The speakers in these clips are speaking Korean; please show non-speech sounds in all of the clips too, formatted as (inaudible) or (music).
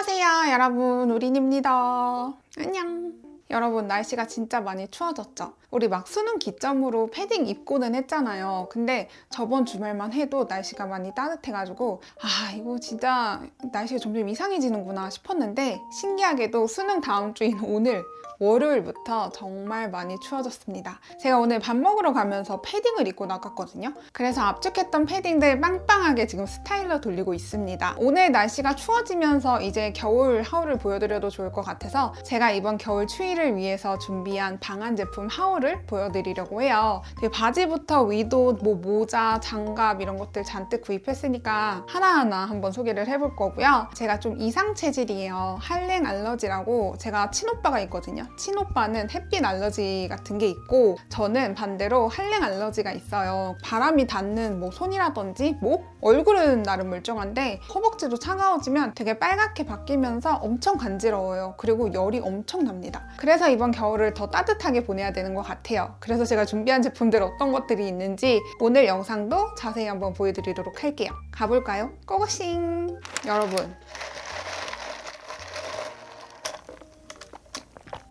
안녕하세요 여러분. 우린입니다. 안녕. 여러분 날씨가 진짜 많이 추워졌죠? 우리 막 수능 기점으로 패딩 입고는 했잖아요. 근데 저번 주말만 해도 날씨가 많이 따뜻해가지고 아 이거 진짜 날씨가 점점 이상해지는구나 싶었는데 신기하게도 수능 다음 주인 오늘 월요일부터 정말 많이 추워졌습니다. 제가 오늘 밥 먹으러 가면서 패딩을 입고 나갔거든요. 그래서 압축했던 패딩들 빵빵하게 지금 스타일러 돌리고 있습니다. 오늘 날씨가 추워지면서 이제 겨울 하울을 보여드려도 좋을 것 같아서 제가 이번 겨울 추위를 위해서 준비한 방한 제품 하울을 보여드리려고 해요. 되게 바지부터 위도, 뭐 모자, 장갑 이런 것들 잔뜩 구입했으니까 하나하나 한번 소개를 해볼 거고요. 제가 좀 이상 체질이에요. 한랭 알러지라고 제가 친오빠가 있거든요. 친오빠는 햇빛 알러지 같은 게 있고 저는 반대로 한랭 알러지가 있어요. 바람이 닿는 뭐 손이라든지 목, 얼굴은 나름 멀쩡한데 허벅지도 차가워지면 되게 빨갛게 바뀌면서 엄청 간지러워요. 그리고 열이 엄청 납니다. 그래서 이번 겨울을 더 따뜻하게 보내야 되는 것 같아요. 그래서 제가 준비한 제품들 어떤 것들이 있는지 오늘 영상도 자세히 한번 보여드리도록 할게요. 가볼까요? 고고싱! 여러분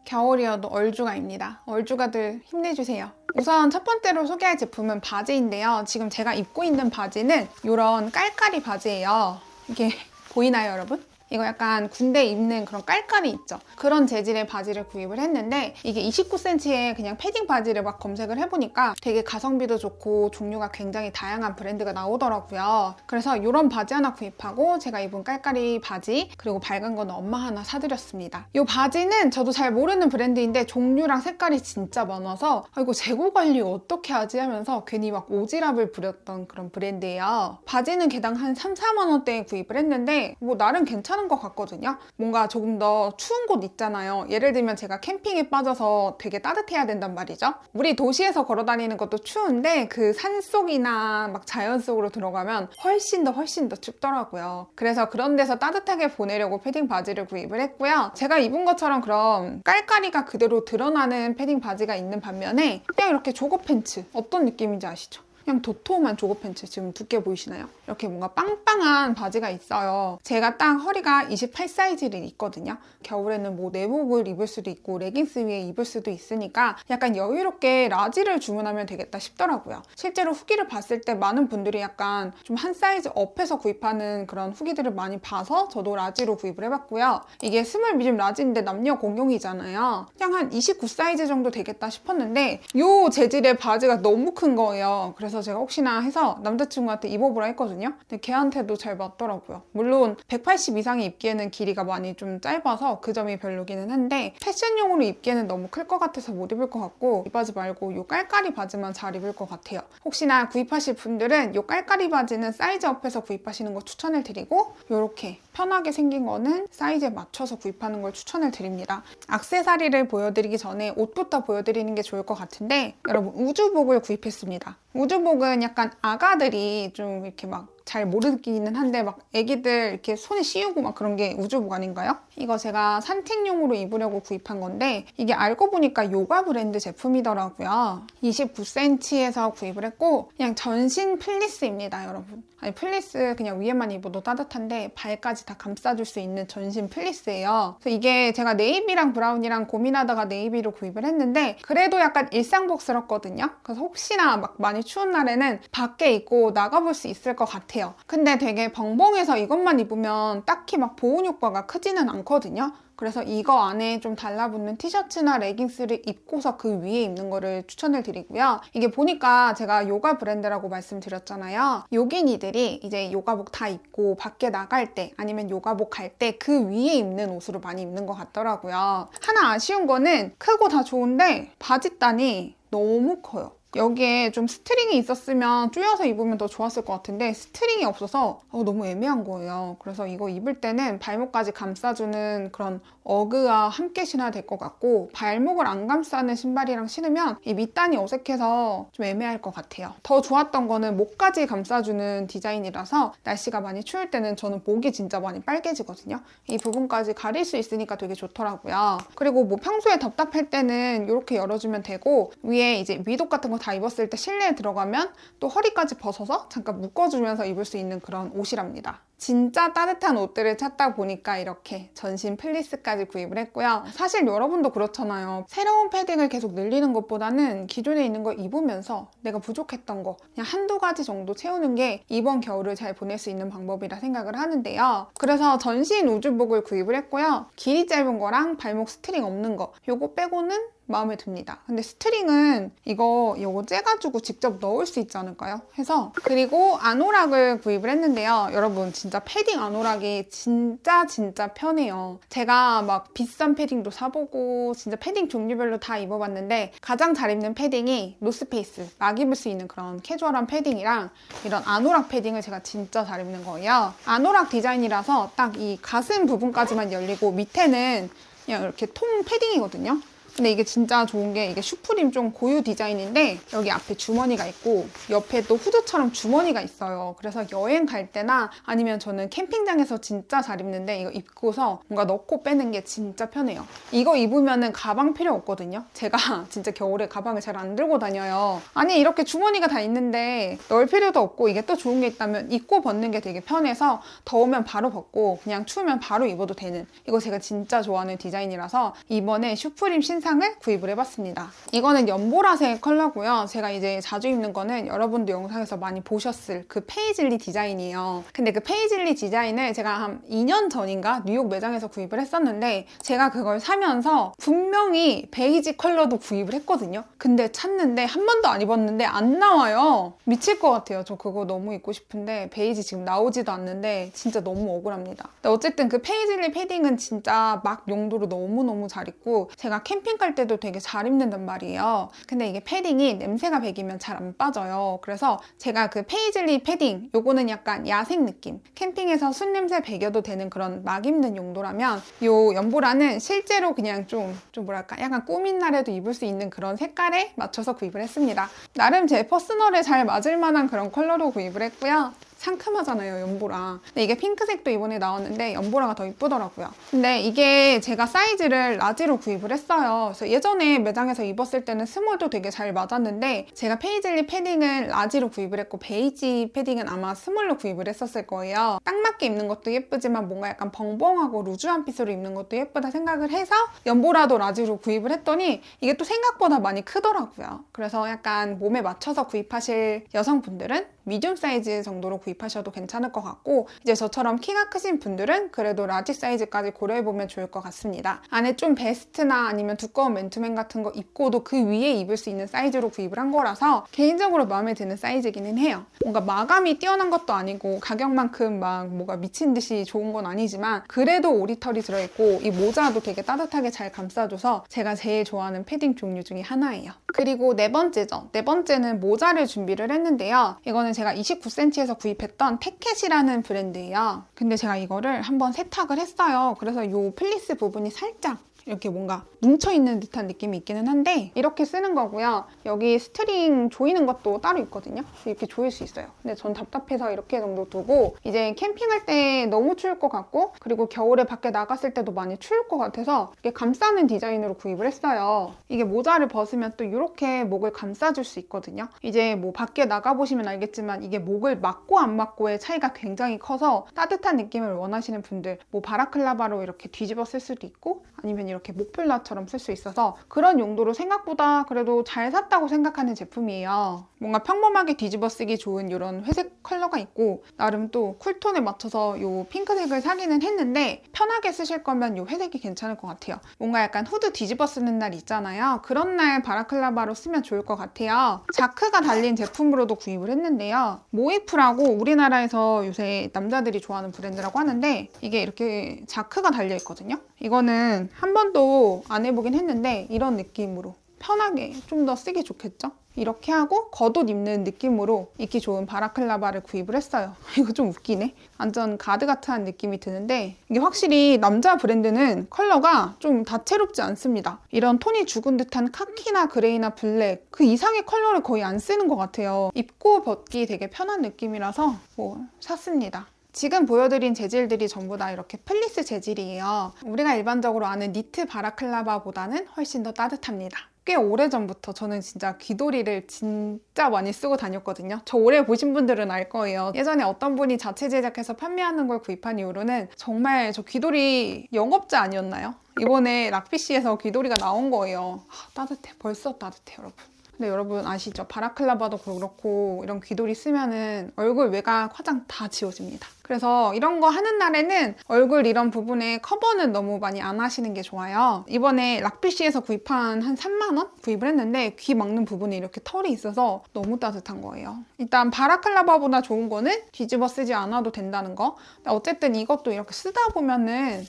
겨울이어도 얼주가입니다. 얼주가들 힘내주세요. 우선 첫 번째로 소개할 제품은 바지인데요. 지금 제가 입고 있는 바지는 이런 깔깔이 바지예요. 이게 (laughs) 보이나요, 여러분? 이거 약간 군대 입는 그런 깔깔이 있죠. 그런 재질의 바지를 구입을 했는데 이게 29cm의 그냥 패딩 바지를 막 검색을 해보니까 되게 가성비도 좋고 종류가 굉장히 다양한 브랜드가 나오더라고요. 그래서 이런 바지 하나 구입하고 제가 입은 깔깔이 바지 그리고 밝은 거는 엄마 하나 사드렸습니다. 이 바지는 저도 잘 모르는 브랜드인데 종류랑 색깔이 진짜 많아서 아, 이거 재고 관리 어떻게 하지 하면서 괜히 막 오지랖을 부렸던 그런 브랜드예요. 바지는 개당 한 3, 4만 원대에 구입을 했는데 뭐 나름 괜찮은 것 같거든요. 뭔가 조금 더 추운 곳 있잖아요. 예를 들면 제가 캠핑에 빠져서 되게 따뜻해야 된단 말이죠. 우리 도시에서 걸어 다니는 것도 추운데 그 산속이나 막 자연 속으로 들어가면 훨씬 더 훨씬 더 춥더라고요. 그래서 그런 데서 따뜻하게 보내려고 패딩 바지를 구입을 했고요. 제가 입은 것처럼 그럼 깔깔이가 그대로 드러나는 패딩 바지가 있는 반면에 그냥 이렇게 조거 팬츠 어떤 느낌인지 아시죠? 그냥 도톰한 조거 팬츠 지금 두께 보이시나요? 이렇게 뭔가 빵빵한 바지가 있어요. 제가 딱 허리가 28 사이즈를 입거든요. 겨울에는 뭐 내복을 입을 수도 있고 레깅스 위에 입을 수도 있으니까 약간 여유롭게 라지를 주문하면 되겠다 싶더라고요. 실제로 후기를 봤을 때 많은 분들이 약간 좀 한 사이즈 업해서 구입하는 그런 후기들을 많이 봐서 저도 라지로 구입을 해봤고요. 이게 스몰 미즘 라지인데 남녀 공용이잖아요. 그냥 한 29 사이즈 정도 되겠다 싶었는데 이 재질의 바지가 너무 큰 거예요. 그래서 제가 혹시나 해서 남자친구한테 입어보라 했거든요. 근데 걔한테도 잘 맞더라고요. 물론 180 이상이 입기에는 길이가 많이 좀 짧아서 그 점이 별로기는 한데 패션용으로 입기에는 너무 클 것 같아서 못 입을 것 같고 이 바지 말고 이 깔깔이 바지만 잘 입을 것 같아요. 혹시나 구입하실 분들은 이 깔깔이 바지는 사이즈 업해서 구입하시는 거 추천을 드리고 이렇게 편하게 생긴 거는 사이즈에 맞춰서 구입하는 걸 추천을 드립니다. 악세사리를 보여드리기 전에 옷부터 보여드리는 게 좋을 것 같은데 여러분 우주복을 구입했습니다. 우주복은 약간 아가들이 좀 이렇게 막 잘 모르기는 한데 막 애기들 이렇게 손에 씌우고 막 그런 게 우주복 아닌가요? 이거 제가 산책용으로 입으려고 구입한 건데 이게 알고 보니까 요가 브랜드 제품이더라고요. 29cm에서 구입을 했고 그냥 전신 플리스입니다, 여러분. 아니 플리스 그냥 위에만 입어도 따뜻한데 발까지 다 감싸줄 수 있는 전신 플리스예요. 그래서 이게 제가 네이비랑 브라운이랑 고민하다가 네이비로 구입을 했는데 그래도 약간 일상복스럽거든요. 그래서 혹시나 막 많이 추운 날에는 밖에 입고 나가볼 수 있을 것 같아요. 근데 되게 벙벙해서 이것만 입으면 딱히 막 보온 효과가 크지는 않거든요. 그래서 이거 안에 좀 달라붙는 티셔츠나 레깅스를 입고서 그 위에 입는 거를 추천을 드리고요. 이게 보니까 제가 요가 브랜드라고 말씀드렸잖아요. 요긴이들이 이제 요가복 다 입고 밖에 나갈 때 아니면 요가복 갈 때 그 위에 입는 옷으로 많이 입는 것 같더라고요. 하나 아쉬운 거는 크고 다 좋은데 바지단이 너무 커요. 여기에 좀 스트링이 있었으면 조여서 입으면 더 좋았을 것 같은데 스트링이 없어서 어, 너무 애매한 거예요. 그래서 이거 입을 때는 발목까지 감싸주는 그런 어그와 함께 신어야 될 것 같고 발목을 안 감싸는 신발이랑 신으면 이 밑단이 어색해서 좀 애매할 것 같아요. 더 좋았던 거는 목까지 감싸주는 디자인이라서 날씨가 많이 추울 때는 저는 목이 진짜 많이 빨개지거든요. 이 부분까지 가릴 수 있으니까 되게 좋더라고요. 그리고 뭐 평소에 답답할 때는 이렇게 열어주면 되고 위에 이제 위독 같은 거다 입었을 때 실내에 들어가면 또 허리까지 벗어서 잠깐 묶어주면서 입을 수 있는 그런 옷이랍니다. 진짜 따뜻한 옷들을 찾다 보니까 이렇게 전신 플리스까지 구입을 했고요. 사실 여러분도 그렇잖아요. 새로운 패딩을 계속 늘리는 것보다는 기존에 있는 거 입으면서 내가 부족했던 거 그냥 한두 가지 정도 채우는 게 이번 겨울을 잘 보낼 수 있는 방법이라 생각을 하는데요. 그래서 전신 우주복을 구입을 했고요. 길이 짧은 거랑 발목 스트링 없는 거 요거 빼고는 마음에 듭니다. 근데 스트링은 이거 요거 째가지고 직접 넣을 수 있지 않을까요? 해서 그리고 아노락을 구입을 했는데요. 여러분 진짜 패딩 아노락이 진짜 진짜 편해요. 제가 막 비싼 패딩도 사보고 진짜 패딩 종류별로 다 입어봤는데 가장 잘 입는 패딩이 노스페이스 막 입을 수 있는 그런 캐주얼한 패딩이랑 이런 아노락 패딩을 제가 진짜 잘 입는 거예요. 아노락 디자인이라서 딱 이 가슴 부분까지만 열리고 밑에는 그냥 이렇게 통 패딩이거든요. 근데 이게 진짜 좋은 게 이게 슈프림 좀 고유 디자인인데 여기 앞에 주머니가 있고 옆에 또 후드처럼 주머니가 있어요. 그래서 여행 갈 때나 아니면 저는 캠핑장에서 진짜 잘 입는데 이거 입고서 뭔가 넣고 빼는 게 진짜 편해요. 이거 입으면은 가방 필요 없거든요. 제가 (laughs) 진짜 겨울에 가방을 잘 안 들고 다녀요. 아니 이렇게 주머니가 다 있는데 넣을 필요도 없고 이게 또 좋은 게 있다면 입고 벗는 게 되게 편해서 더우면 바로 벗고 그냥 추우면 바로 입어도 되는 이거 제가 진짜 좋아하는 디자인이라서 이번에 슈프림 신상 을 구입을 해봤습니다. 이거는 연보라색 컬러고요. 제가 이제 자주 입는 거는 여러분도 영상에서 많이 보셨을 그 페이즐리 디자인이에요. 근데 그 페이즐리 디자인을 제가 한 2년 전인가 뉴욕 매장에서 구입을 했었는데 제가 그걸 사면서 분명히 베이지 컬러도 구입을 했거든요. 근데 찾는데 한 번도 안 입었는데 안 나와요. 미칠 것 같아요. 저 그거 너무 입고 싶은데 베이지 지금 나오지도 않는데 진짜 너무 억울합니다. 어쨌든 그 페이즐리 패딩은 진짜 막 용도로 너무너무 잘 입고 제가 캠핑 갈 때도 되게 잘 입는단 말이에요. 근데 이게 패딩이 냄새가 배기면 잘 안 빠져요. 그래서 제가 그 페이즐리 패딩 요거는 약간 야생 느낌 캠핑에서 순 냄새 배겨도 되는 그런 막 입는 용도라면 요 연보라는 실제로 그냥 좀, 좀 뭐랄까 약간 꾸민 날에도 입을 수 있는 그런 색깔에 맞춰서 구입을 했습니다. 나름 제 퍼스널에 잘 맞을 만한 그런 컬러로 구입을 했고요. 상큼하잖아요, 연보라. 근데 이게 핑크색도 이번에 나왔는데 연보라가 더 이쁘더라고요. 근데 이게 제가 사이즈를 라지로 구입을 했어요. 그래서 예전에 매장에서 입었을 때는 스몰도 되게 잘 맞았는데 제가 페이즐리 패딩은 라지로 구입을 했고 베이지 패딩은 아마 스몰로 구입을 했었을 거예요. 딱 맞게 입는 것도 예쁘지만 뭔가 약간 벙벙하고 루즈한 핏으로 입는 것도 예쁘다 생각을 해서 연보라도 라지로 구입을 했더니 이게 또 생각보다 많이 크더라고요. 그래서 약간 몸에 맞춰서 구입하실 여성분들은 미디움 사이즈 정도로 구입하셔도 괜찮을 것 같고 이제 저처럼 키가 크신 분들은 그래도 라지 사이즈까지 고려해보면 좋을 것 같습니다. 안에 좀 베스트나 아니면 두꺼운 맨투맨 같은 거 입고도 그 위에 입을 수 있는 사이즈로 구입을 한 거라서 개인적으로 마음에 드는 사이즈기는 해요. 뭔가 마감이 뛰어난 것도 아니고 가격만큼 막 뭐가 미친 듯이 좋은 건 아니지만 그래도 오리털이 들어있고 이 모자도 되게 따뜻하게 잘 감싸줘서 제가 제일 좋아하는 패딩 종류 중에 하나예요. 그리고 네 번째죠. 네 번째는 모자를 준비를 했는데요. 이거는 제가 29cm에서 구입했던 태켓이라는 브랜드예요. 근데 제가 이거를 한번 세탁을 했어요. 그래서 이 플리스 부분이 살짝 이렇게 뭔가 뭉쳐있는 듯한 느낌이 있기는 한데 이렇게 쓰는 거고요. 여기 스트링 조이는 것도 따로 있거든요. 이렇게 조일 수 있어요. 근데 전 답답해서 이렇게 정도 두고 이제 캠핑할 때 너무 추울 것 같고 그리고 겨울에 밖에 나갔을 때도 많이 추울 것 같아서 이렇게 감싸는 디자인으로 구입을 했어요. 이게 모자를 벗으면 또 이렇게 목을 감싸줄 수 있거든요. 이제 뭐 밖에 나가보시면 알겠지만 이게 목을 막고 안 막고의 차이가 굉장히 커서 따뜻한 느낌을 원하시는 분들 뭐 바라클라바로 이렇게 뒤집어 쓸 수도 있고 아니면 이렇게 목플라처럼 쓸 수 있어서 그런 용도로 생각보다 그래도 잘 샀다고 생각하는 제품이에요. 뭔가 평범하게 뒤집어 쓰기 좋은 이런 회색 컬러가 있고 나름 또 쿨톤에 맞춰서 이 핑크색을 사기는 했는데 편하게 쓰실 거면 이 회색이 괜찮을 것 같아요. 뭔가 약간 후드 뒤집어 쓰는 날 있잖아요. 그런 날 바라클라바로 쓰면 좋을 것 같아요. 자크가 달린 제품으로도 구입을 했는데요. 모이프라고 우리나라에서 요새 남자들이 좋아하는 브랜드라고 하는데 이게 이렇게 자크가 달려 있거든요. 이거는 한 번도 안 해보긴 했는데 이런 느낌으로 편하게 좀 더 쓰기 좋겠죠? 이렇게 하고 겉옷 입는 느낌으로 입기 좋은 바라클라바를 구입을 했어요. (laughs) 이거 좀 웃기네. 완전 가드 같은 느낌이 드는데 이게 확실히 남자 브랜드는 컬러가 좀 다채롭지 않습니다. 이런 톤이 죽은 듯한 카키나 그레이나 블랙 그 이상의 컬러를 거의 안 쓰는 것 같아요. 입고 벗기 되게 편한 느낌이라서 뭐 샀습니다. 지금 보여드린 재질들이 전부 다 이렇게 플리스 재질이에요. 우리가 일반적으로 아는 니트 바라클라바보다는 훨씬 더 따뜻합니다. 꽤 오래전부터 저는 진짜 귀돌이를 진짜 많이 쓰고 다녔거든요. 저 오래 보신 분들은 알 거예요. 예전에 어떤 분이 자체 제작해서 판매하는 걸 구입한 이후로는 정말 저 귀돌이 영업자 아니었나요? 이번에 락피쉬에서 귀돌이가 나온 거예요. 아, 따뜻해. 벌써 따뜻해, 여러분. 근데 여러분 아시죠? 바라클라바도 그렇고 이런 귀돌이 쓰면은 얼굴 외곽 화장 다 지워집니다. 그래서 이런 거 하는 날에는 얼굴 이런 부분에 커버는 너무 많이 안 하시는 게 좋아요. 이번에 락피쉬에서 구입한 한 3만 원 구입을 했는데 귀 막는 부분에 이렇게 털이 있어서 너무 따뜻한 거예요. 일단 바라클라바보다 좋은 거는 뒤집어 쓰지 않아도 된다는 거. 어쨌든 이것도 이렇게 쓰다 보면은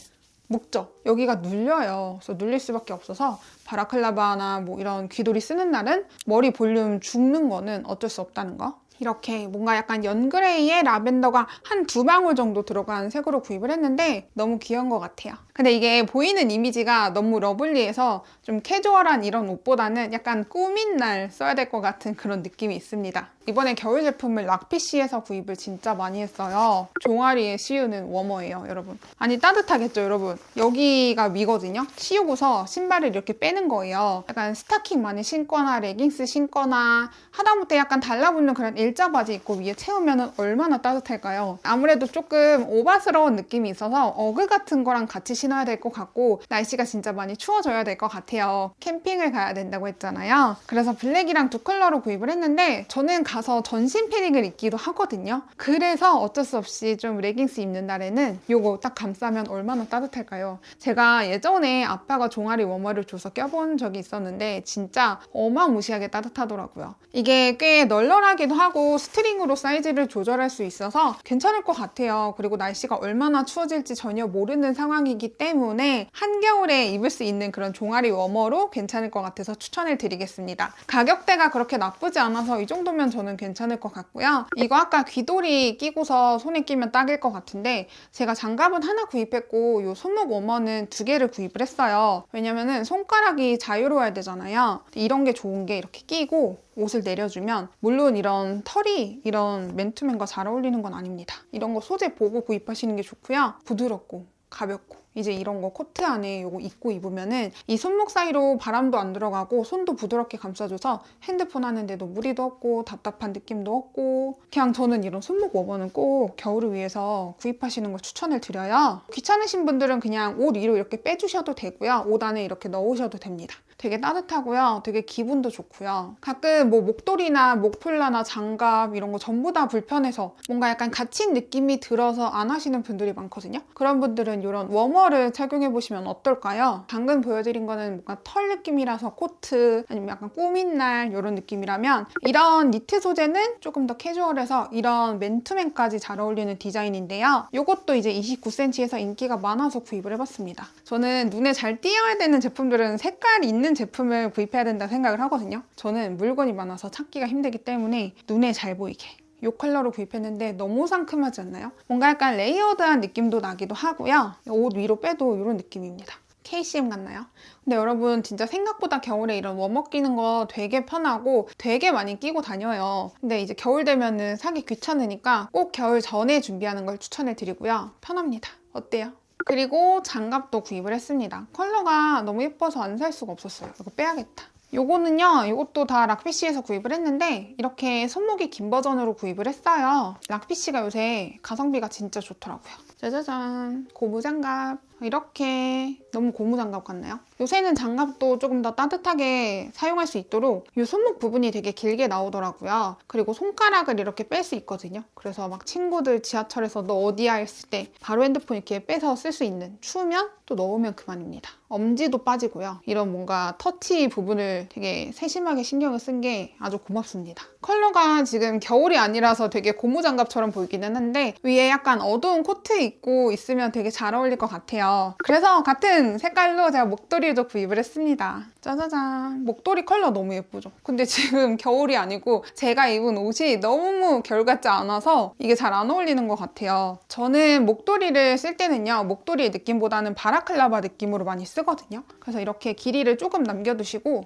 묵죠. 여기가 눌려요. 그래서 눌릴 수밖에 없어서 바라클라바나 뭐 이런 귀돌이 쓰는 날은 머리 볼륨 죽는 거는 어쩔 수 없다는 거. 이렇게 뭔가 약간 연그레이에 라벤더가 한 두 방울 정도 들어간 색으로 구입을 했는데 너무 귀여운 것 같아요. 근데 이게 보이는 이미지가 너무 러블리해서 좀 캐주얼한 이런 옷보다는 약간 꾸민 날 써야 될 것 같은 그런 느낌이 있습니다. 이번에 겨울 제품을 락피쉬에서 구입을 진짜 많이 했어요. 종아리에 씌우는 워머예요, 여러분. 아니 따뜻하겠죠, 여러분. 여기가 위거든요. 씌우고서 신발을 이렇게 빼는 거예요. 약간 스타킹 많이 신거나 레깅스 신거나 하다못해 약간 달라붙는 그런 일자 바지 입고 위에 채우면 얼마나 따뜻할까요? 아무래도 조금 오바스러운 느낌이 있어서 어그 같은 거랑 같이 신어야 될 것 같고 날씨가 진짜 많이 추워져야 될 것 같아요. 캠핑을 가야 된다고 했잖아요. 그래서 블랙이랑 두 컬러로 구입을 했는데 저는 가서 전신 패딩을 입기도 하거든요. 그래서 어쩔 수 없이 좀 레깅스 입는 날에는 이거 딱 감싸면 얼마나 따뜻할까요? 제가 예전에 아빠가 종아리 워머를 줘서 껴본 적이 있었는데 진짜 어마무시하게 따뜻하더라고요. 이게 꽤 널널하기도 하고 스트링으로 사이즈를 조절할 수 있어서 괜찮을 것 같아요. 그리고 날씨가 얼마나 추워질지 전혀 모르는 상황이기 때문에 한겨울에 입을 수 있는 그런 종아리 워머로 괜찮을 것 같아서 추천을 드리겠습니다. 가격대가 그렇게 나쁘지 않아서 이 정도면 저는 괜찮을 것 같고요. 이거 아까 귀돌이 끼고서 손에 끼면 딱일 것 같은데 제가 장갑은 하나 구입했고 이 손목 워머는 두 개를 구입을 했어요. 왜냐면은 손가락이 자유로워야 되잖아요. 이런 게 좋은 게 이렇게 끼고 옷을 내려주면 물론 이런 털이 이런 맨투맨과 잘 어울리는 건 아닙니다. 이런 거 소재 보고 구입하시는 게 좋고요. 부드럽고 가볍고 이제 이런 거 코트 안에 이거 입고 입으면은 이 손목 사이로 바람도 안 들어가고 손도 부드럽게 감싸줘서 핸드폰 하는데도 무리도 없고 답답한 느낌도 없고 그냥 저는 이런 손목 워머는 꼭 겨울을 위해서 구입하시는 걸 추천을 드려요. 귀찮으신 분들은 그냥 옷 위로 이렇게 빼주셔도 되고요. 옷 안에 이렇게 넣으셔도 됩니다. 되게 따뜻하고요. 되게 기분도 좋고요. 가끔 뭐 목도리나 목폴라나 장갑 이런 거 전부 다 불편해서 뭔가 약간 갇힌 느낌이 들어서 안 하시는 분들이 많거든요. 그런 분들은 이런 워머를 착용해 보시면 어떨까요? 방금 보여드린 거는 뭔가 털 느낌이라서 코트 아니면 약간 꾸민 날 이런 느낌이라면 이런 니트 소재는 조금 더 캐주얼해서 이런 맨투맨까지 잘 어울리는 디자인인데요. 이것도 이제 29cm에서 인기가 많아서 구입을 해봤습니다. 저는 눈에 잘 띄어야 되는 제품들은 색깔 있는 제품을 구입해야 된다 생각을 하거든요. 저는 물건이 많아서 찾기가 힘들기 때문에 눈에 잘 보이게 이 컬러로 구입했는데 너무 상큼하지 않나요? 뭔가 약간 레이어드한 느낌도 나기도 하고요. 옷 위로 빼도 이런 느낌입니다. KCM 같나요? 근데 여러분 진짜 생각보다 겨울에 이런 워머 끼는 거 되게 편하고 되게 많이 끼고 다녀요. 근데 이제 겨울 되면은 사기 귀찮으니까 꼭 겨울 전에 준비하는 걸 추천해 드리고요. 편합니다. 어때요? 그리고 장갑도 구입을 했습니다. 컬러가 너무 예뻐서 안 살 수가 없었어요. 이거 빼야겠다. 요거는요, 이것도 다 락피쉬에서 구입을 했는데 이렇게 손목이 긴 버전으로 구입을 했어요. 락피쉬가 요새 가성비가 진짜 좋더라고요. 짜자잔, 고무 장갑. 이렇게 너무 고무장갑 같나요? 요새는 장갑도 조금 더 따뜻하게 사용할 수 있도록 이 손목 부분이 되게 길게 나오더라고요. 그리고 손가락을 이렇게 뺄 수 있거든요. 그래서 막 친구들 지하철에서 너 어디야 했을 때 바로 핸드폰 이렇게 빼서 쓸 수 있는 추우면 또 넣으면 그만입니다. 엄지도 빠지고요. 이런 뭔가 터치 부분을 되게 세심하게 신경을 쓴 게 아주 고맙습니다. 컬러가 지금 겨울이 아니라서 되게 고무장갑처럼 보이기는 한데 위에 약간 어두운 코트 입고 있으면 되게 잘 어울릴 것 같아요. 그래서 같은 색깔로 제가 목도리도 구입을 했습니다. 짜자잔. 목도리 컬러 너무 예쁘죠? 근데 지금 겨울이 아니고 제가 입은 옷이 너무 겨울 같지 않아서 이게 잘 안 어울리는 것 같아요. 저는 목도리를 쓸 때는요. 목도리의 느낌보다는 바라클라바 느낌으로 많이 쓰거든요. 그래서 이렇게 길이를 조금 남겨두시고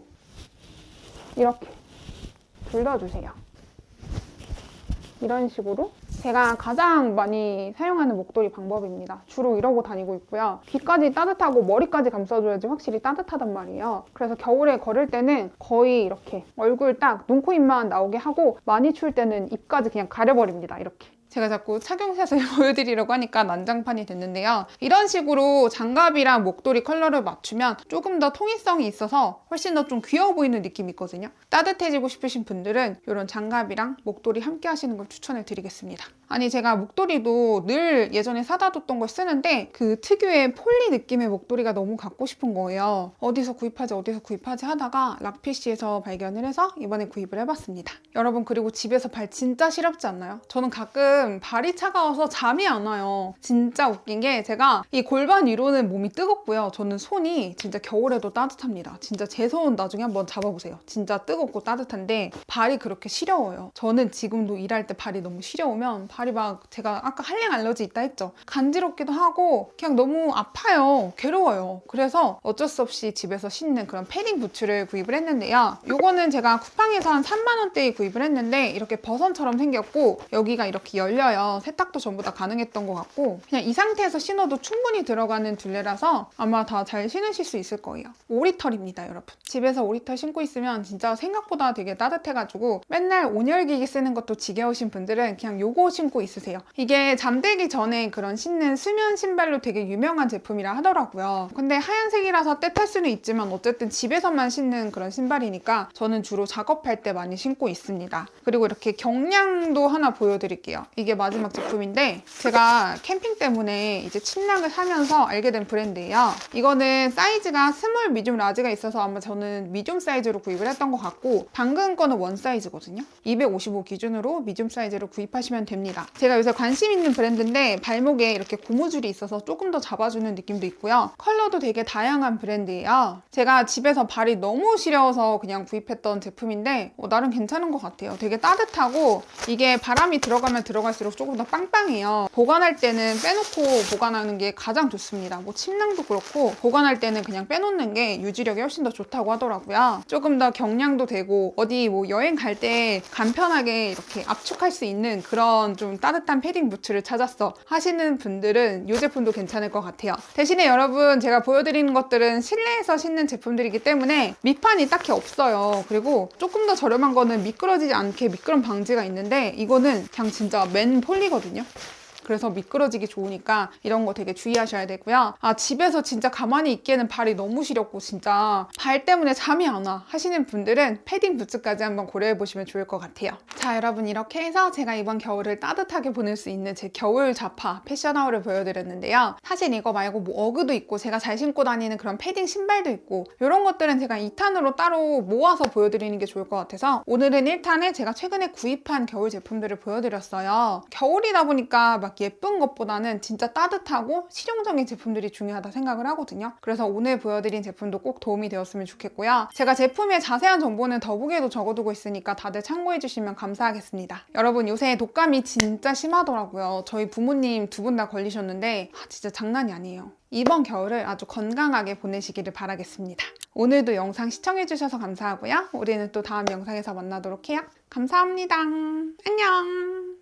이렇게 둘러주세요. 이런 식으로 제가 가장 많이 사용하는 목도리 방법입니다. 주로 이러고 다니고 있고요. 귀까지 따뜻하고 머리까지 감싸줘야지 확실히 따뜻하단 말이에요. 그래서 겨울에 걸을 때는 거의 이렇게 얼굴 딱 눈, 코, 입만 나오게 하고 많이 추울 때는 입까지 그냥 가려버립니다. 이렇게. 제가 자꾸 착용샷을 (laughs) 보여드리려고 하니까 난장판이 됐는데요. 이런 식으로 장갑이랑 목도리 컬러를 맞추면 조금 더 통일성이 있어서 훨씬 더 좀 귀여워 보이는 느낌이 있거든요. 따뜻해지고 싶으신 분들은 이런 장갑이랑 목도리 함께 하시는 걸 추천해 드리겠습니다. 아니 제가 목도리도 늘 예전에 사다 뒀던 걸 쓰는데 그 특유의 폴리 느낌의 목도리가 너무 갖고 싶은 거예요. 어디서 구입하지 어디서 구입하지 하다가 락피쉬에서 발견을 해서 이번에 구입을 해봤습니다. 여러분 그리고 집에서 발 진짜 시렵지 않나요? 저는 가끔 발이 차가워서 잠이 안 와요. 진짜 웃긴 게 제가 이 골반 위로는 몸이 뜨겁고요. 저는 손이 진짜 겨울에도 따뜻합니다. 진짜 제 손 나중에 한번 잡아보세요. 진짜 뜨겁고 따뜻한데 발이 그렇게 시려워요. 저는 지금도 일할 때 발이 너무 시려우면 발이 막 제가 아까 한랭 알러지 있다 했죠. 간지럽기도 하고 그냥 너무 아파요. 괴로워요. 그래서 어쩔 수 없이 집에서 신는 그런 패딩 부츠를 구입을 했는데요. 요거는 제가 쿠팡에서 한 3만 원대에 구입을 했는데 이렇게 버선처럼 생겼고 여기가 이렇게 열 려요. 세탁도 전부 다 가능했던 것 같고 그냥 이 상태에서 신어도 충분히 들어가는 둘레라서 아마 다 잘 신으실 수 있을 거예요. 오리털입니다, 여러분. 집에서 오리털 신고 있으면 진짜 생각보다 되게 따뜻해가지고 맨날 온열기기 쓰는 것도 지겨우신 분들은 그냥 요거 신고 있으세요. 이게 잠들기 전에 그런 신는 수면 신발로 되게 유명한 제품이라 하더라고요. 근데 하얀색이라서 떼탈 수는 있지만 어쨌든 집에서만 신는 그런 신발이니까 저는 주로 작업할 때 많이 신고 있습니다. 그리고 이렇게 경량도 하나 보여드릴게요. 이게 마지막 제품인데 제가 캠핑 때문에 이제 침낭을 사면서 알게 된 브랜드예요. 이거는 사이즈가 스몰, 미디움, 라지가 있어서 아마 저는 미디움 사이즈로 구입을 했던 것 같고 방금 거는 원 사이즈거든요. 255 기준으로 미디움 사이즈로 구입하시면 됩니다. 제가 요새 관심 있는 브랜드인데 발목에 이렇게 고무줄이 있어서 조금 더 잡아주는 느낌도 있고요. 컬러도 되게 다양한 브랜드예요. 제가 집에서 발이 너무 시려워서 그냥 구입했던 제품인데 어, 나름 괜찮은 것 같아요. 되게 따뜻하고 이게 바람이 들어가면 들어갈 수록 조금 더 빵빵해요. 보관할 때는 빼놓고 보관하는 게 가장 좋습니다. 뭐 침낭도 그렇고 보관할 때는 그냥 빼놓는 게 유지력이 훨씬 더 좋다고 하더라고요. 조금 더 경량도 되고 어디 뭐 여행 갈 때 간편하게 이렇게 압축할 수 있는 그런 좀 따뜻한 패딩 부츠를 찾았어 하시는 분들은 이 제품도 괜찮을 것 같아요. 대신에 여러분 제가 보여드리는 것들은 실내에서 신는 제품들이기 때문에 밑판이 딱히 없어요. 그리고 조금 더 저렴한 거는 미끄러지지 않게 미끄럼 방지가 있는데 이거는 그냥 진짜 맨 폴리거든요. 그래서 미끄러지기 좋으니까 이런 거 되게 주의하셔야 되고요. 아, 집에서 진짜 가만히 있기에는 발이 너무 시렵고 진짜 발 때문에 잠이 안 와 하시는 분들은 패딩 부츠까지 한번 고려해 보시면 좋을 것 같아요. 자, 여러분 이렇게 해서 제가 이번 겨울을 따뜻하게 보낼 수 있는 제 겨울 자파 패션 하울을 보여드렸는데요. 사실 이거 말고 뭐 어그도 있고 제가 잘 신고 다니는 그런 패딩 신발도 있고 이런 것들은 제가 2탄으로 따로 모아서 보여드리는 게 좋을 것 같아서 오늘은 1탄에 제가 최근에 구입한 겨울 제품들을 보여드렸어요. 겨울이다 보니까 막 예쁜 것보다는 진짜 따뜻하고 실용적인 제품들이 중요하다 생각을 하거든요. 그래서 오늘 보여드린 제품도 꼭 도움이 되었으면 좋겠고요. 제가 제품의 자세한 정보는 더보기에도 적어두고 있으니까 다들 참고해주시면 감사하겠습니다. 여러분 요새 독감이 진짜 심하더라고요. 저희 부모님 두 분 다 걸리셨는데 아, 진짜 장난이 아니에요. 이번 겨울을 아주 건강하게 보내시기를 바라겠습니다. 오늘도 영상 시청해주셔서 감사하고요. 우리는 또 다음 영상에서 만나도록 해요. 감사합니다. 안녕.